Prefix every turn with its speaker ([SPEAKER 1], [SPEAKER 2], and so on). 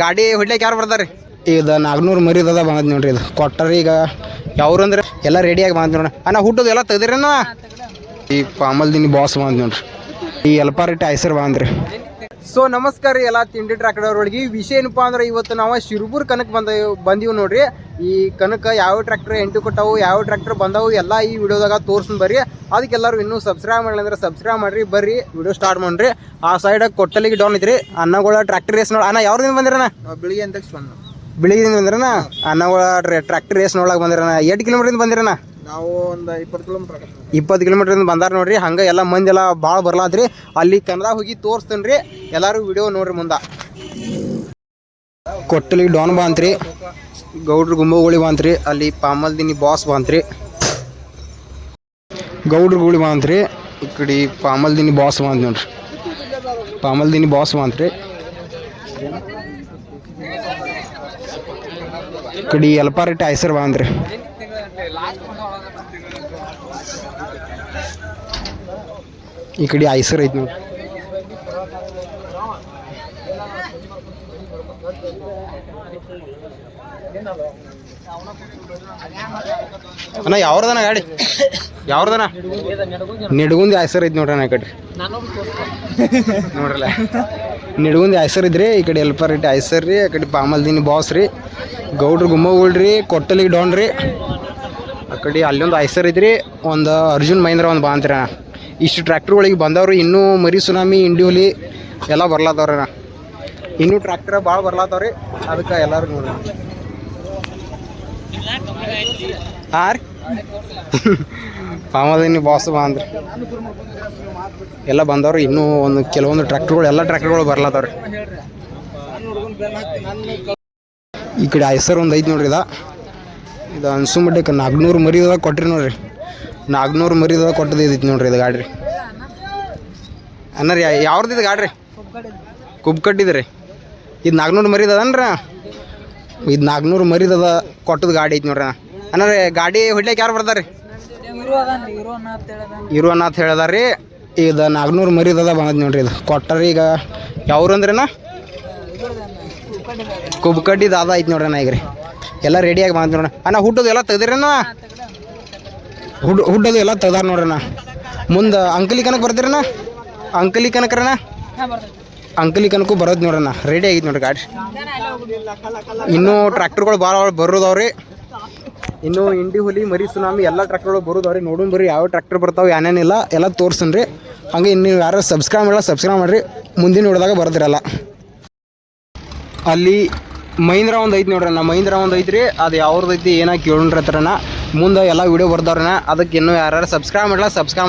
[SPEAKER 1] ಗಾಡಿ ಹೊಡ್ಲಿಕ್ಕೆ ಯಾರು ಬರ್ತಾರೆ? ಇದು ನಾಲ್ಕುನೂರು ಮರಿದದ ಬಂದ್ ನೋಡ್ರಿ ಇದು. ಕೊಟ್ಟರಿ ಈಗ ಯಾವ್ರು ಅಂದ್ರೆ? ಎಲ್ಲ ರೆಡಿಯಾಗಿ ಬಂದ್ ನೋಡ್ರಿ. ಅಣ್ಣ ಹುಟ್ಟದ ಎಲ್ಲ ತೆಗ್ದಿರೇನ ಈ ಪಾಮಲ್ದಿನಿ ಬಾಸ್ ಬಂದ್ ನೋಡ್ರಿ. ಈ ಎಲ್ಪಾರಿಟಿ ಐಸರ್ ಬಂದ್ರಿ. ಸೊ ನಮಸ್ಕಾರ ರೀ ಎಲ್ಲ ತಿಂಡಿ ಟ್ರಾಕ್ಟರ್ ಒಳಗೆ ವಿಷಯ ಏನಪ್ಪಾ ಅಂದ್ರೆ ಇವತ್ತು ನಾವು ಶಿರ್ಬೂರ್ ಕನಕ್ ಬಂದ ಬಂದೀವಿ ನೋಡ್ರಿ. ಈ ಕನಕ ಯಾವ ಟ್ರ್ಯಾಕ್ಟರ್ ಎಂಟು ಕೊಟ್ಟವು ಯಾವ ಟ್ರ್ಯಾಕ್ಟರ್ ಬಂದವು ಎಲ್ಲ ಈ ವಿಡಿಯೋದಾಗ ತೋರ್ಸ್ನ್ ಬರ್ರಿ. ಅದಕ್ಕೆ ಎಲ್ಲರೂ ಇನ್ನೂ ಸಬ್ಸ್ಕ್ರೈಬ್ ಮಾಡಲಿ ಅಂದ್ರೆ ಸಬ್ಸ್ಕ್ರೈಬ್ ಮಾಡ್ರಿ ಬರ್ರಿ ವಿಡಿಯೋ ಸ್ಟಾರ್ಟ್ ಮಾಡ್ರಿ. ಆ ಸೈಡ್ ಕೊಟ್ಟಲಿಗೆ ಡೌನ್ ಐತ್ರಿ. ಅನ್ನಗಳ ಟ್ರ್ಯಾಕ್ಟರ್ ರೇಸ್ ನೋಡಿ ಅಣ್ಣ ಯಾವ್ದಿಂದ ಬಂದಿರಣ್ಣ?
[SPEAKER 2] ಬೆಳಿಗ್ಗೆ ಅಂತ ಬಂದು
[SPEAKER 1] ಬೆಳಿಗ್ಗೆಯಿಂದ ಬಂದಿರಣ್ಣ? ಅನ್ನಗಳ ಟ್ರ್ಯಾಕ್ಟರ್ ರೇಸ್ ನೋಡಕ್ ಬಂದಿರಣ್ಣ. ಎಂಟು ಕಿಲೋಮೀಟರ್ ಬಂದಿರಣ್ಣ?
[SPEAKER 2] ನಾವು ಒಂದು ಇಪ್ಪತ್ತು ಕಿಲೋಮೀಟರ್
[SPEAKER 1] ಇಪ್ಪತ್ತು ಕಿಲೋಮೀಟ್ರಿಂದ ಬಂದಾರ ನೋಡ್ರಿ. ಹಂಗೆ ಎಲ್ಲ ಮಂದಿ ಎಲ್ಲ ಭಾಳ ಬರ್ಲಾದ್ರಿ ಅಲ್ಲಿ ಕನ್ನಡ ಹೋಗಿ ತೋರಿಸ್ತೇನೆ ರೀ. ಎಲ್ಲರೂ ವಿಡಿಯೋ ನೋಡ್ರಿ ಮುಂದೆ. ಕೊಟ್ಟಲಿಗೆ ಬಾ ಬಾಂತ್ರಿ. ಗೌಡ್ರ ಗುಂಬಗುಳಿ ಬಂತ್ರಿ, ಅಲ್ಲಿ ಪಾಮಲ್ದಿನಿ ಬಾಸ್ ಬಂತ್ರಿ. ಗೌಡ್ರ ಗುಳಿ ಬಂತ್ರಿ, ಈ ಕಡೆ ಪಾಮಲ್ದಿನಿ ಬಾಸ್ ಬಾಂತ್ ನೋಡ್ರಿ. ಪಾಮಲ್ದಿನಿ ಬಾಸ್ ಬಂತ್ರಿ. ಈ ಕಡೆ ಎಲ್ಪಾರಿಟ್ಟ ಐಸರ್ ಬಾಂತ್ರಿ ಈ ಕಡೆ ಐಸರ್ ಐತಿ ನೋಡಿ ಅಣ್ಣ ಯಾವ್ರದನ ಗಾಡಿ? ಯಾವ್ರದನ ನಿಡ್ಗುಂದಿ ಹೆಸರು ಐತಿ ನೋಡ್ರಿ ಅಣ್ಣ ಈ ಕಡೆ. ನೋಡ್ರಲ್ಲ. ನಿಡ್ಗುಂದಿ ಐಸರ್ ಇದ್ರಿ ಈ ಕಡೆ ಎಲ್ಪರ್ ಇಟ್ಟು ಐಸರ್ ರೀ ಆ ಕಡೆ ಪಾಮಲ್ದಿನಿ ಬಾಸ್ ರೀ, ಗೌಡ್ರು ಗುಮ್ಮಗುಳ್ರಿ ಕೊಟ್ಟಲಿಗೆ ಡೌನ್ ರೀ. ಆ ಕಡೆ ಅಲ್ಲೊಂದು ಐಸರ್ ಐತ್ರಿ, ಒಂದು ಅರ್ಜುನ್ ಮಹೇಂದ್ರ ಒಂದು ಬಾ ಅಂತೀರಣ್ಣ ಇಷ್ಟು ಟ್ರ್ಯಾಕ್ಟರ್ಗಳಿಗೆ ಬಂದವ್ರು, ಇನ್ನೂ ಮರಿ ಸುನಾಮಿ ಇಂಡಿಯೋಲಿ ಎಲ್ಲ ಬರ್ಲಾತವ್ರಿ ಅಣ್ಣ ಇನ್ನೂ ಟ್ರ್ಯಾಕ್ಟರ್ ಭಾಳ ಬರ್ಲಾತವ್ರಿ ಅದಕ್ಕೆ ಎಲ್ಲರೂ ನೋಡ್ರಿ ಹಾಂ ರೀ. ಪಾಮದಿನಿ ಬಾಸ್ ಬಾಂದ್ರಿ ಎಲ್ಲ ಬಂದವ್ರು ಇನ್ನೂ ಒಂದು ಕೆಲವೊಂದು ಟ್ರ್ಯಾಕ್ಟರ್ಗಳು ಎಲ್ಲ ಟ್ರ್ಯಾಕ್ಟರ್ಗಳು ಬರ್ಲಾತವ್ರಿ ಈ ಕಡೆ ಐಸರ್ ಒಂದು ಐತಿ ನೋಡ್ರಿ ಇದ. ಇದು ಅನ್ಸು ಮಟ್ಟಕ್ಕೆ ನಾಲ್ಕುನೂರು ಮರಿದ ಕೊಟ್ರಿ ನೋಡ್ರಿ. ನಾಲ್ಕುನೂರು ಮರಿದ ಕೊಟ್ಟದ ಇದೈತಿ ನೋಡ್ರಿ ಇದು ಗಾಡಿ ರೀ ಅಣ್ಣರಿ ಯಾವ್ದು ಇದು ಗಾಡಿ ರೀ ಕುಬ್ ಕಟ್ಟಿದ್ರಿ ಇದು ನಾಲ್ಕುನೂರು ಮರಿದದನ್ರ ಇದು ನಾಲ್ಕುನೂರು ಮರಿದದ ಕೊಟ್ಟದ ಗಾಡಿ ಐತಿ ನೋಡ್ರಿ ಅಣ್ಣ. ರೀ ಗಾಡಿ ಹೊಡ್ಲಿಕ್ಕೆ ಯಾರು ಬರ್ತಾರೆ ಇರು ಅನ್ನತ್ ಹೇಳ್ದಾರ ರೀ ಇದು ನಾಲ್ಕುನೂರು ಮರಿದದ ಬಂದದ ನೋಡ್ರಿ ಇದು. ಕೊಟ್ಟರಿ ಈಗ ಯಾವ್ರು ಅಂದ್ರೇನ ಕುಬ್ಕಡ್ಡಿ ದಾದ ಐತಿ ನೋಡ್ರಿ ಅಣ್ಣ ಈಗ ರೀ. ಎಲ್ಲ ರೆಡಿಯಾಗಿ ಬಂದ್ ನೋಡ್ರಿ ಅಣ್ಣ. ಹುಟ್ಟೋದು ಎಲ್ಲ ತೆಗ್ದಿರೇನ ಹುಡ್ ಹುಟ್ಟೋದು ಎಲ್ಲ ತೆಗ್ದಾರ ನೋಡ್ರಣ್ಣ ಮುಂದೆ ಅಂಕಲಿ ಕನಕ ಬರ್ತೀರಣ್ಣ ಅಂಕಲಿ ಕನಕರಣ್ಣ ಅಂಕಲಿ ಕನಕು ಬರೋದು ನೋಡ್ರಣ್ಣ ರೆಡಿ ಆಗಿದೆ ನೋಡ್ರಿ ಗಾಡಿ. ಇನ್ನೂ ಟ್ರ್ಯಾಕ್ಟರ್ಗಳು ಭಾಳ ಬರೋದವ್ರಿ. ಇನ್ನು ಇಂಡಿ ಹುಲಿ, ಮರಿ, ಸುನಾಮಿ ಎಲ್ಲ ಟ್ರ್ಯಾಕ್ಟರ್ಗಳು ಬರೋದವ್ರಿ. ನೋಡೋಣ ಬರ್ರಿ ಯಾವ ಟ್ರ್ಯಾಕ್ಟರ್ ಬರ್ತಾವೆ ಏನೇನಿಲ್ಲ ಎಲ್ಲ ತೋರ್ಸನ್ ರೀ ಹಂಗೆ ಇನ್ನು ಯಾರು ಸಬ್ಸ್ಕ್ರೈಬ್ ಮಾಡಲ್ಲ ಸಬ್ಸ್ಕ್ರೈಬ್ ಮಾಡಿರಿ. ಮುಂದಿನ ನೋಡಿದಾಗ ಬರೋದಿರಲ್ಲ. ಅಲ್ಲಿ ಮಹೀಂದ್ರ ಒಂದು ಐತಿ ನೋಡ್ರಿ ನಾ ಮಹೀಂದ್ರ ಒಂದು ಐತ್ರಿ. ಅದು ಯಾವ್ದು ಐತಿ ಕೇಳೋಣ ಕೇಳ್ರಿ ಹತ್ರನ. ಮುಂದೆ ಎಲ್ಲ ವಿಡಿಯೋ ಬರ್ದವ್ರನ ಅದಕ್ಕೆ ಇನ್ನೂ ಯಾರು ಸಬ್ಸ್ಕ್ರೈಬ್ ಮಾಡಲ್ಲ ಸಬ್ಸ್ಕ್ರೈಬ್